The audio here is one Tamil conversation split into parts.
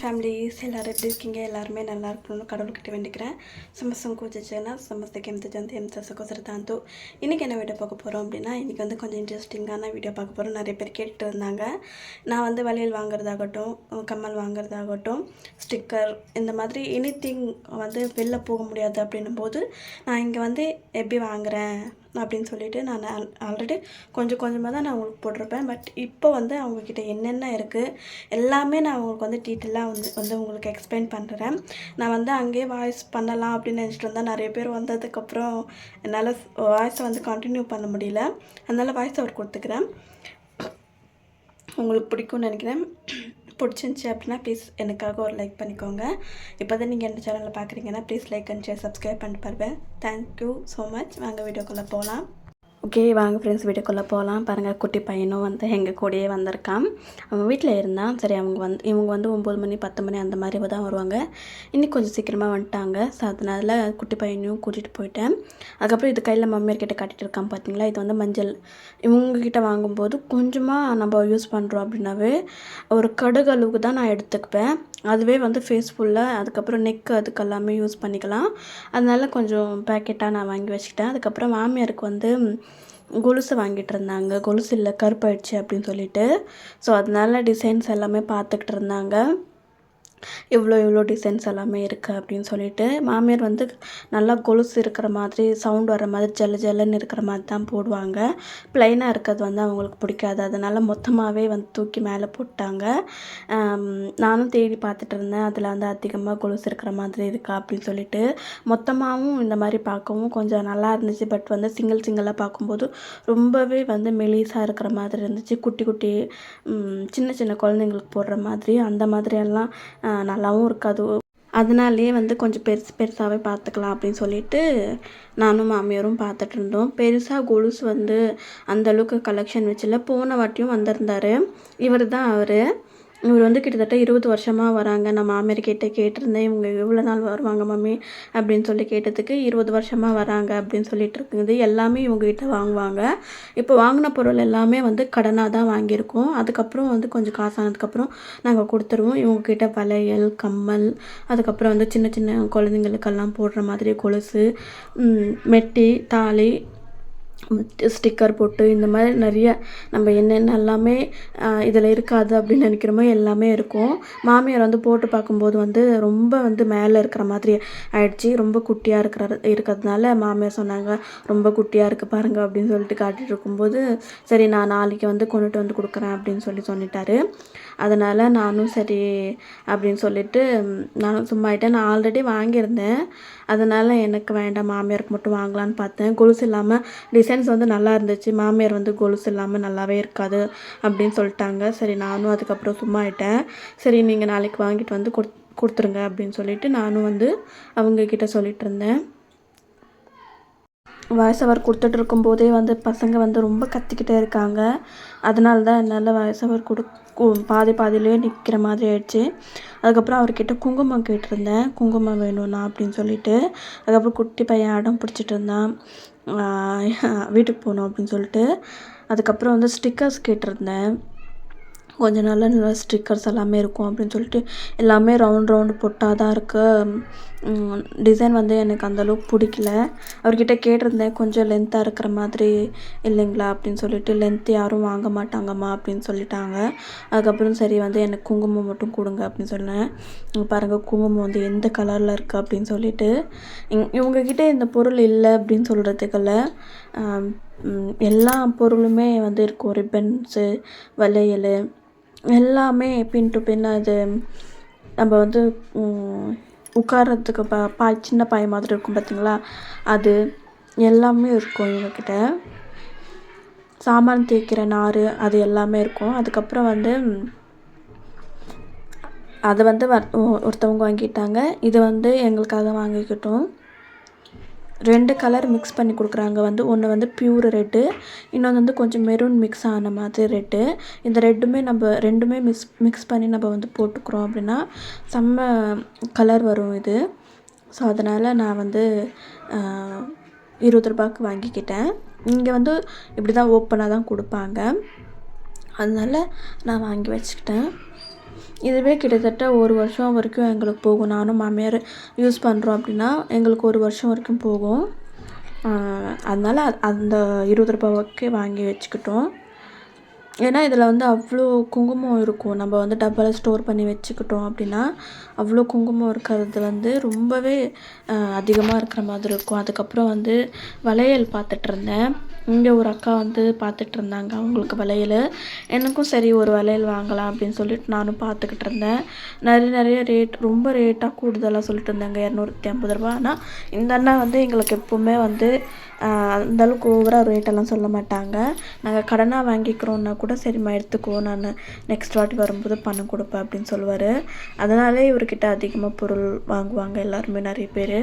ஃபேமிலிஸ் எல்லோரும் எப்படி இருக்கீங்க? எல்லாருமே நல்லா இருக்கணும்னு கடவுள்கிட்ட வேண்டிக்கிறேன். சமஸ்தம் கூச்சச்சுன்னா சமஸ்தைக்கு எந்த ஜந்து எந்த சகோதர தாந்து. இன்றைக்கி என்ன வீடியோ பார்க்க போகிறோம் அப்படின்னா இன்றைக்கி வந்து கொஞ்சம் இன்ட்ரெஸ்டிங்கான வீடியோ பார்க்க போகிறோம் நிறைய பேர் கேட்டுட்டு இருந்தாங்க. நான் வந்து வளையல் வாங்குறதாகட்டும் கம்மல் வாங்குறதாகட்டும் ஸ்டிக்கர் இந்த மாதிரி எனி திங் வந்து வெளில போக முடியாது அப்படின்னும் போது நான் இங்கே வந்து எப்படி வாங்குகிறேன் அப்படின்னு சொல்லிட்டு நான் ஆல்ரெடி கொஞ்சம் கொஞ்சமாக தான் நான் உங்களுக்கு போட்டிருப்பேன். பட் இப்போ வந்து அவங்கக்கிட்ட என்னென்ன இருக்குது எல்லாமே நான் உங்களுக்கு வந்து டீட்டெயிலாக வந்து வந்து உங்களுக்கு எக்ஸ்பிளைன் பண்ணுறேன் நான் வந்து அங்கேயே வாய்ஸ் பண்ணலாம் அப்படின்னு நினச்சிட்டு இருந்தேன். நிறைய பேர் வந்ததுக்கப்புறம் என்னால் வாய்ஸை வந்து கண்டினியூ பண்ண முடியல. அதனால் வாய்ஸ் அவர் கொடுத்துக்கிறேன். உங்களுக்கு பிடிக்கும்னு நினைக்கிறேன். பிடிச்சிருந்துச்சி அப்படின்னா ப்ளீஸ் எனக்காக ஒரு லைக் பண்ணிக்கோங்க. இப்போ தான் நீங்கள் எந்த சேனலில் பார்க்குறீங்கன்னா please like and share subscribe பண்ணிட்டு பாருவேன் தேங்க்யூ ஸோ மச் வாங்க வீடியோக்குள்ளே போகலாம் ஓகே வாங்க ஃப்ரெண்ட்ஸ் வீட்டுக்குள்ளே போகலாம் பாருங்கள் குட்டி பையனும் வந்து எங்கள் கூடயே வந்திருக்கான். அவன் வீட்டில் இருந்தான். சரி அவங்க வந்து இவங்க வந்து ஒம்பது மணி பத்து மணி அந்த மாதிரி தான் வருவாங்க. இன்னைக்கு கொஞ்சம் சீக்கிரமாக வந்துட்டாங்க. ஸோ அதனால் குட்டி பையனையும் கூட்டிகிட்டு போயிட்டேன். அதுக்கப்புறம் இது கையில் மம்மியார்கிட்ட காட்டிகிட்டு இருக்கான் பார்த்தீங்களா இது வந்து மஞ்சள். இவங்கக்கிட்ட வாங்கும்போது கொஞ்சமாக நம்ம யூஸ் பண்ணுறோம் அப்படின்னாவே ஒரு கடுகு அளவுக்கு தான் நான் எடுத்துக்குவேன். அதுவே வந்து ஃபேஸ் ஃபுல்லாக அதுக்கப்புறம் நெக்கு அதுக்கு எல்லாமே யூஸ் பண்ணிக்கலாம். அதனால கொஞ்சம் பேக்கெட்டாக நான் வாங்கி வச்சுக்கிட்டேன். அதுக்கப்புறம் மாமியாருக்கு வந்து கொலுசு வாங்கிட்டு இருந்தாங்க. கொலுசு இல்லை கருப்பாயிடுச்சு அப்படின்னு சொல்லிட்டு. ஸோ அதனால டிசைன்ஸ் எல்லாமே பார்த்துக்கிட்டு இருந்தாங்க. இவ்வளோ இவ்வளோ டிசைன்ஸ் எல்லாமே இருக்குது அப்படின்னு சொல்லிட்டு மாமியார் வந்து நல்லா கொலுசு இருக்கிற மாதிரி சவுண்ட் வர மாதிரி ஜல்ல ஜல்லுன்னு இருக்கிற மாதிரி தான் போடுவாங்க. ப்ளைனாக இருக்கிறது வந்து அவங்களுக்கு பிடிக்காது. அதனால் மொத்தமாகவே வந்து தூக்கி மேலே போட்டாங்க. நானும் தேடி பார்த்துட்டு இருந்தேன். அதில் வந்து அதிகமாக கொலுசு இருக்கிற மாதிரி இருக்கா அப்படின்னு சொல்லிட்டு மொத்தமாகவும் இந்த மாதிரி பார்க்கவும் கொஞ்சம் நல்லா இருந்துச்சு. பட் வந்து சிங்கிள் சிங்கிளாக பார்க்கும்போது ரொம்பவே வந்து மெலிசாக இருக்கிற மாதிரி இருந்துச்சு. குட்டி குட்டி சின்ன சின்ன குழந்தைங்களுக்கு போடுற மாதிரி அந்த மாதிரியெல்லாம் நல்லாவும் இருக்காது. அதனாலேயே வந்து கொஞ்சம் பெருசு பெருசாகவே பார்த்துக்கலாம் அப்படின்னு சொல்லிட்டு நானும் மாமியாரும் பார்த்துட்டு இருந்தோம். பெருசாக கொலுசு வந்து அந்தளவுக்கு கலெக்ஷன் வச்சில்ல. போன வாட்டியும் வந்திருந்தார். இவர் தான் அவர். இவர் வந்து கிட்டத்தட்ட இருபது வருஷமாக வராங்க. நம்ம மாமியார் கேட்டிருந்தேன் இவங்க எவ்வளோ நாள் வருவாங்க மம்மி? அப்படின்னு சொல்லி கேட்டதுக்கு இருபது வருஷமாக வராங்க அப்படின்னு சொல்லிட்டு இருக்குது. எல்லாமே இவங்ககிட்ட வாங்குவாங்க. இப்போ வாங்கின பொருள் எல்லாமே வந்து கடனாக தான் வாங்கியிருக்கோம். அதுக்கப்புறம் வந்து கொஞ்சம் காசு ஆனதுக்கப்புறம் நாங்கள் கொடுத்துருவோம். இவங்கக்கிட்ட வளையல் கம்மல் அதுக்கப்புறம் வந்து சின்ன சின்ன குழந்தைங்களுக்கெல்லாம் போடுற மாதிரி கொலுசு மெட்டி தாலி ஸ்டிக்கர் போட்டு இந்த மாதிரி நிறைய நம்ம என்னென்ன எல்லாமே இதில் இருக்காது அப்படின்னு நினைக்கிறோமோ எல்லாமே இருக்கும். மாமியார் வந்து போட்டு பார்க்கும்போது வந்து ரொம்ப வந்து மேலே இருக்கிற மாதிரி ஆயிடுச்சு. ரொம்ப குட்டியாக இருக்கிற இருக்கிறதுனால மாமியார் சொன்னாங்க ரொம்ப குட்டியாக இருக்குது பாருங்கள் அப்படின்னு சொல்லிட்டு காட்டிகிட்டு இருக்கும்போது சரி நான் நாளைக்கு வந்து கொண்டுட்டு வந்து கொடுக்குறேன் அப்படின்னு சொல்லி சொல்லிட்டாரு. அதனால் நானும் சரி அப்படின்னு சொல்லிட்டு நானும் சும்மா ஆகிட்டேன் நான் ஆல்ரெடி வாங்கியிருந்தேன். அதனால் எனக்கு வேண்டாம் மாமியாருக்கு மட்டும் வாங்கலான்னு பார்த்தேன். கொலுசு இல்லாமல் டிசைன்ஸ் வந்து நல்லா இருந்துச்சு. மாமியார் வந்து கொலுசு இல்லாமல் நல்லாவே இருக்காது அப்படின்னு சொல்லிட்டாங்க. சரி நானும் அதுக்கப்புறம் சும்மா ஆகிட்டேன் சரி நீங்கள் நாளைக்கு வாங்கிட்டு வந்து கொடு கொடுத்துருங்க அப்படின்னு சொல்லிட்டு நானும் வந்து அவங்கக்கிட்ட சொல்லிட்டு இருந்தேன். வாய்ஸ் அவர் கொடுத்துட்டு இருக்கும்போதே வந்து பசங்க வந்து ரொம்ப கத்திக்கிட்டே இருக்காங்க. அதனால தான் என்னால் வாய்ஸ் அவர் கொடு பாதி பாதியிலேயே நிற்கிற மாதிரி ஆயிடுச்சு. அதுக்கப்புறம் அவர்கிட்ட குங்குமம் கேட்டிருந்தேன். குங்குமம் வேணும்ண்ணா அப்படின்னு சொல்லிட்டு. அதுக்கப்புறம் குட்டி பையன் அடம் பிடிச்சிட்டு இருந்தான். வீட்டுக்கு போகணும் அப்படின்னு சொல்லிட்டு. அதுக்கப்புறம் வந்து ஸ்டிக்கர்ஸ் கேட்டிருந்தேன். கொஞ்சம் நல்ல நல்ல ஸ்டிக்கர்ஸ் எல்லாமே இருக்கும் அப்படின்னு சொல்லிட்டு எல்லாமே ரவுண்ட் ரவுண்டு பொட்டாக தான் இருக்குது டிசைன் வந்து எனக்கு அந்தளவுக்கு பிடிக்கல. அவர்கிட்ட கேட்டிருந்தேன் கொஞ்சம் லென்த்தாக இருக்கிற மாதிரி இல்லைங்களா? அப்படின்னு சொல்லிட்டு லென்த் யாரும் வாங்க மாட்டாங்கம்மா அப்படின்னு சொல்லிட்டாங்க. அதுக்கப்புறம் சரி வந்து எனக்கு குங்குமம் மட்டும் கொடுங்க அப்படின்னு சொன்னேன். பாருங்கள் குங்குமம் வந்து எந்த கலரில் இருக்குது அப்படின்னு சொல்லிட்டு இவங்கக்கிட்ட இந்த பொருள் இல்லை அப்படின்னு சொல்கிறதுக்குள்ள எல்லா பொருளுமே வந்து இருக்கும் ரிப்பன்ஸு வளையல் எல்லாமே பின் டு பின் அது நம்ம வந்து உட்கார்றதுக்கு ப பாய் சின்ன பாய் மாதிரி இருக்கும் பார்த்தீங்களா அது எல்லாமே இருக்கும் இவங்கக்கிட்ட சாமான் தேய்க்கிற நார் அது எல்லாமே இருக்கும். அதுக்கப்புறம் வந்து அதை வந்து ஒருத்தவங்க வாங்கிட்டாங்க. இது வந்து எங்களுக்காக வாங்கிக்கிட்டோம். ரெண்டு கலர் மிக்ஸ் பண்ணி கொடுக்குறாங்க. வந்து ஒன்று வந்து ப்யூர் ரெட்டு இன்னொன்று வந்து கொஞ்சம் மெரூன் மிக்ஸ் ஆன மாதிரி ரெட்டு இந்த ரெட்டுமே நம்ம ரெண்டுமே மிக்ஸ் மிக்ஸ் பண்ணி நம்ம வந்து போட்டுக்கிறோம் அப்படின்னா செம்ம கலர் வரும் இது. ஸோ அதனால் நான் வந்து இருபது ரூபாய்க்கு வாங்கிக்கிட்டேன். இங்கே வந்து இப்படி தான் ஓப்பனாக தான் கொடுப்பாங்க. அதனால் நான் வாங்கி வச்சுக்கிட்டேன். இதுவே கிட்டத்தட்ட ஒரு வருஷம் வரைக்கும் எங்களுக்கு போகும். நானும் மாமியார் யூஸ் பண்ணுறோம் அப்படின்னா எங்களுக்கு ஒரு வருஷம் வரைக்கும் போகும். அதனால் அந்த இருபது ரூபாய்க்கே வாங்கி வச்சுக்கிட்டோம். ஏன்னா இதில் வந்து அவ்வளோ குங்குமம் இருக்கும். நம்ம வந்து டப்பாவில் ஸ்டோர் பண்ணி வச்சுக்கிட்டோம் அப்படின்னா அவ்வளோ குங்குமம் இருக்கிறது வந்து ரொம்பவே அதிகமாக இருக்கிற மாதிரி இருக்கும். அதுக்கப்புறம் வந்து வளையல் பார்த்துட்ருந்தேன் இங்கே ஒரு அக்கா வந்து பார்த்துட்டு இருந்தாங்க அவங்களுக்கு வளையல். எனக்கும் சரி ஒரு வளையல் வாங்கலாம் அப்படின்னு சொல்லிட்டு நானும் பார்த்துக்கிட்டு இருந்தேன் நிறைய நிறைய ரேட் ரொம்ப ரேட்டாக கூடுதலாக சொல்லிட்டு இருந்தாங்க. இரநூத்தி ஐம்பது ரூபா. ஆனால் இந்த அண்ணா வந்து எங்களுக்கு எப்போவுமே வந்து அந்தளவுக்கு ஓவராக ரேட்டெல்லாம் சொல்ல மாட்டாங்க. நாங்கள் கடனாக வாங்கிக்கிறோன்னா கூட சரிம்மா எடுத்துக்கோ நான் நெக்ஸ்ட் வாட்டி வரும்போது பணம் கொடுப்பேன் அப்படின்னு சொல்லுவார். அதனாலே இவர்கிட்ட அதிகமாக பொருள் வாங்குவாங்க எல்லாருமே நிறைய பேர்.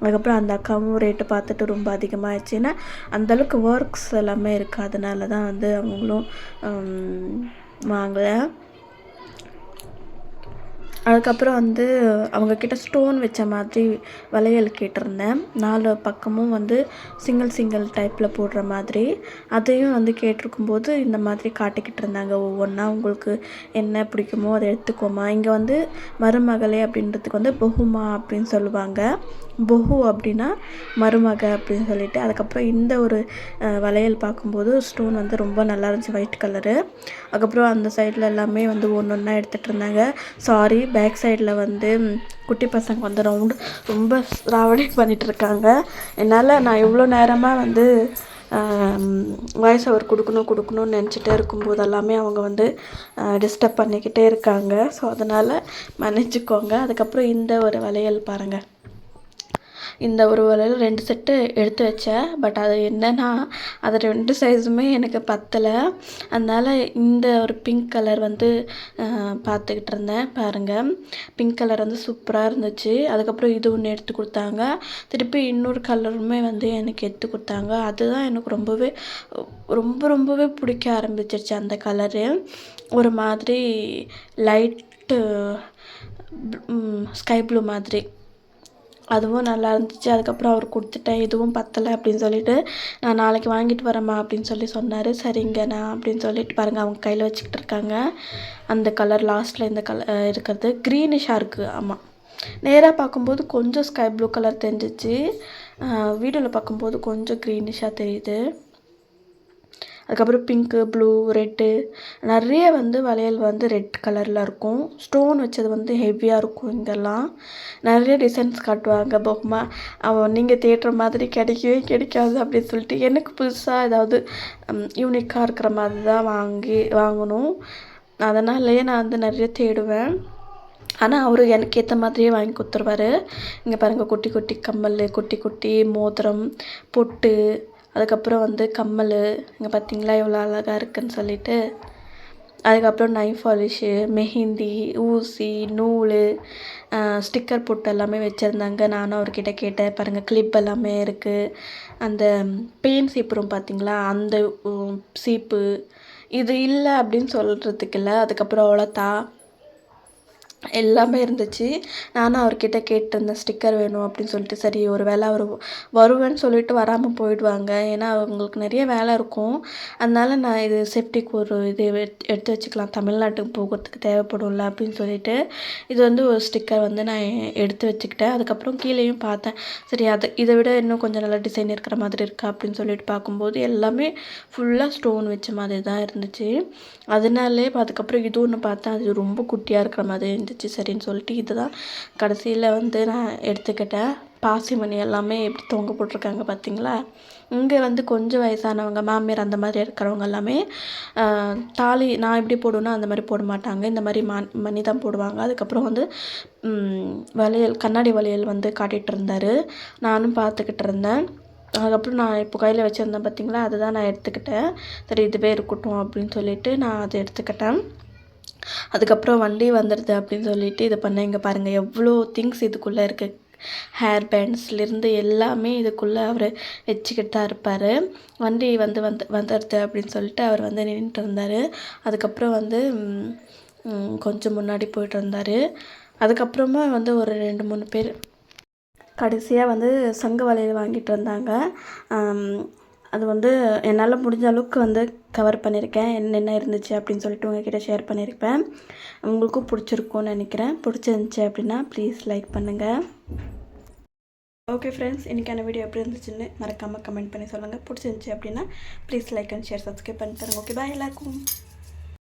அதுக்கப்புறம் அந்த அக்காவும் ரேட்டு பார்த்துட்டு ரொம்ப அதிகமாகிடுச்சின்னா அந்தளவுக்கு ஒர்க்ஸ் எல்லாமே இருக்குது அதனால தான் வந்து அவங்களும் வாங்கலை. அதுக்கப்புறம் வந்து அவங்கக்கிட்ட ஸ்டோன் வச்ச மாதிரி வளையல் கேட்டிருந்தேன். நாலு பக்கமும் வந்து சிங்கிள் சிங்கிள் டைப்பில் போடுற மாதிரி. அதையும் வந்து கேட்டிருக்கும்போது இந்த மாதிரி காட்டிக்கிட்டு இருந்தாங்க. ஒவ்வொன்றா உங்களுக்கு என்ன பிடிக்குமோ அதை எடுத்துக்கோமா. இங்கே வந்து மருமகளே அப்படின்றதுக்கு வந்து பொஹுமா அப்படின்னு சொல்லுவாங்க. பொஹு அப்படின்னா மருமக அப்படின்னு சொல்லிட்டு அதுக்கப்புறம் இந்த ஒரு வளையல் பார்க்கும்போது ஸ்டோன் வந்து ரொம்ப நல்லா இருந்துச்சு ஒயிட் கலரு அதுக்கப்புறம் அந்த சைடில் எல்லாமே வந்து ஒன்று ஒன்றா எடுத்துகிட்டு இருந்தாங்க. சாரி பேக் சைடில் வந்து குட்டி பசங்க வந்து ரவுண்டு ரொம்ப ராவடி பண்ணிகிட்டு இருக்காங்க. என்னால் நான் இவ்வளோ நேரமாக வந்து வாய்ஸ் அவர் கொடுக்கணும் கொடுக்கணும்னு நினச்சிட்டே இருக்கும்போது எல்லாமே அவங்க வந்து டிஸ்டர்ப் பண்ணிக்கிட்டே இருக்காங்க. ஸோ அதனால் மன்னிச்சிக்கோங்க. அதுக்கப்புறம் இந்த ஒரு வளையல் பாருங்கள் இந்த ஒரு வளையல் ரெண்டு செட்டு எடுத்து வச்சேன். பட் அது என்னென்னா அது ரெண்டு சைஸுமே எனக்கு பத்தலை. அதனால் இந்த ஒரு பிங்க் கலர் வந்து பார்த்துக்கிட்டு இருந்தேன். பாருங்கள் பிங்க் கலர் வந்து சூப்பராக இருந்துச்சு. அதுக்கப்புறம் இது ஒன்று எடுத்து கொடுத்தாங்க. திருப்பி இன்னொரு கலருமே வந்து எனக்கு எடுத்து கொடுத்தாங்க. அதுதான் எனக்கு ரொம்பவே ரொம்ப ரொம்பவே பிடிக்க ஆரம்பிச்சிருச்சு அந்த கலரு ஒரு மாதிரி லைட்டு ஸ்கை ப்ளூ மாதிரி. அதுவும் நல்லா இருந்துச்சு. அதுக்கப்புறம் அவர் கொடுத்துட்டேன். இதுவும் பத்தலை அப்படின்னு சொல்லிட்டு நான் நாளைக்கு வாங்கிட்டு வரேம்மா அப்படின்னு சொல்லி சொன்னார். சரிங்கண்ணா அப்படின்னு சொல்லிட்டு பாருங்கள் அவங்க கையில் வச்சுக்கிட்டு இருக்காங்க. அந்த கலர் லாஸ்ட்டில் இந்த கலர் இருக்கிறது. க்ரீனிஷாக இருக்குது ஆமாம் நேராக பார்க்கும்போது கொஞ்சம் ஸ்கை ப்ளூ கலர் தெரிஞ்சிச்சு. வீடியோவில் பார்க்கும்போது கொஞ்சம் க்ரீனிஷாக தெரியுது. அதுக்கப்புறம் பிங்க்கு ப்ளூ ரெட்டு நிறைய வந்து வளையல் வந்து ரெட் கலரில் இருக்கும். ஸ்டோன் வச்சது வந்து ஹெவியாக இருக்கும் இங்கெல்லாம். நிறைய டிசைன்ஸ் காட்டுவாங்க. பொம்மா அவன் நீங்கள் தேடுற மாதிரி கிடைக்கவே கிடைக்காது அப்படின்னு சொல்லிட்டு எனக்கு புதுசாக ஏதாவது யூனிக்காக இருக்கிற மாதிரி தான் வாங்கி வாங்கணும். அதனாலேயே நான் வந்து நிறைய தேடுவேன். ஆனால் அவர் எனக்கு ஏற்ற மாதிரியே வாங்கி கொடுத்துருவாரு. இங்கே பாருங்கள் குட்டி குட்டி கம்மல் குட்டி குட்டி மோதிரம் பொட்டு அதுக்கப்புறம் வந்து கம்மல் இங்கே பார்த்தீங்களா எவ்வளோ அழகாக இருக்குதுன்னு சொல்லிட்டு அதுக்கப்புறம் நைஃப் பாலிஷு மெஹந்தி ஊசி நூல் ஸ்டிக்கர் போட்டு எல்லாமே வச்சுருந்தாங்க. நானும் அவர்கிட்ட கேட்டேன் பாருங்கள் கிளிப் எல்லாமே இருக்குது அந்த பெயின் சீப்புறம் பார்த்தீங்களா அந்த சீப்பு இது இல்லை அப்படின்னு சொல்கிறதுக்கு இல்லை அதுக்கப்புறம் அவ்வளோத்தா எல்லாமே இருந்துச்சு. நானும் அவர்கிட்ட கேட்டிருந்தேன் ஸ்டிக்கர் வேணும் அப்படின்னு சொல்லிட்டு. சரி ஒரு வேளை அவர் வருவேன்னு சொல்லிட்டு வராமல் போயிடுவாங்க. ஏன்னா அவங்களுக்கு நிறைய வேலை இருக்கும். அதனால நான் இது சேஃப்டிக்கு ஒரு இது எடுத்து வச்சுக்கலாம். தமிழ்நாட்டுக்கு போகிறதுக்கு தேவைப்படும்ல அப்படின்னு சொல்லிட்டு இது வந்து ஒரு ஸ்டிக்கர் வந்து நான் எடுத்து வச்சுக்கிட்டேன். அதுக்கப்புறம் கீழேயும் பார்த்தேன். சரி அது இதை விட இன்னும் கொஞ்சம் நல்லா டிசைன் இருக்கிற மாதிரி இருக்கா? அப்படின்னு சொல்லிட்டு பார்க்கும்போது எல்லாமே ஃபுல்லாக ஸ்டோன் வச்ச மாதிரி தான் இருந்துச்சு. அதனாலே அதுக்கப்புறம் இது ஒன்று பார்த்தேன். அது ரொம்ப குட்டியாக இருக்கிற மாதிரி இருந்துச்சு. இருந்துச்சு சரின்னு சொல்லிட்டு இதுதான். கடைசியில் வந்து நான் எடுத்துக்கிட்டேன். பாசிமணி எல்லாமே எப்படி தொங்க போட்டிருக்காங்க பார்த்தீங்களா இங்கே வந்து கொஞ்சம் வயசானவங்க மாமியார் அந்த மாதிரி இருக்கிறவங்க எல்லாமே தாலி நான் எப்படி போடுவேனோ அந்த மாதிரி போட மாட்டாங்க. இந்த மாதிரி மண் மணி தான் போடுவாங்க. அதுக்கப்புறம் வந்து வளையல் கண்ணாடி வளையல் வந்து காட்டிகிட்டு இருந்தார். நானும் பார்த்துக்கிட்டு இருந்தேன். அதுக்கப்புறம் நான் இப்போ கையில் வச்சுருந்தேன் பார்த்தீங்களா அதை தான் நான் எடுத்துக்கிட்டேன். சரி இதுவே இருக்கட்டும் அப்படின்னு சொல்லிட்டு நான் அதை எடுத்துக்கிட்டேன். அதுக்கப்புறம் வண்டி வந்துடுது அப்படின்னு சொல்லிட்டு இது பண்ணேன் இங்கே பாருங்கள் எவ்வளோ திங்ஸ் இதுக்குள்ளே இருக்குது ஹேர் பேண்ட்ஸ்லேருந்து எல்லாமே இதுக்குள்ளே அவர் வச்சுக்கிட்டு தான் இருப்பார். வண்டி வந்து வந்து வந்துடுது அப்படின்னு சொல்லிட்டு அவர் வந்து நின்றுட்டு இருந்தார். அதுக்கப்புறம் வந்து கொஞ்சம் முன்னாடி போயிட்டு இருந்தார் அதுக்கப்புறமா வந்து ஒரு ரெண்டு மூணு பேர் கடைசியாக வந்து சங்கு வலையில் வாங்கிட்டு வந்தாங்க. அது வந்து என்னால் முடிஞ்ச அளவுக்கு வந்து கவர் பண்ணியிருக்கேன். என்னென்ன இருந்துச்சு அப்படின்னு சொல்லிட்டு உங்ககிட்ட ஷேர் பண்ணியிருப்பேன். உங்களுக்கும் பிடிச்சிருக்கும்னு நினைக்கிறேன். பிடிச்சிருந்துச்சி அப்படின்னா ப்ளீஸ் லைக் பண்ணுங்கள் ஓகே ஃப்ரெண்ட்ஸ் இன்றைக்கான வீடியோ எப்படி இருந்துச்சுன்னு மறக்காமல் கமெண்ட் பண்ணி சொல்லுங்கள் பிடிச்சிருந்துச்சி அப்படின்னா please like and share subscribe பண்ணி தருங்க ஓகே பாய் எல்லாருக்கும்.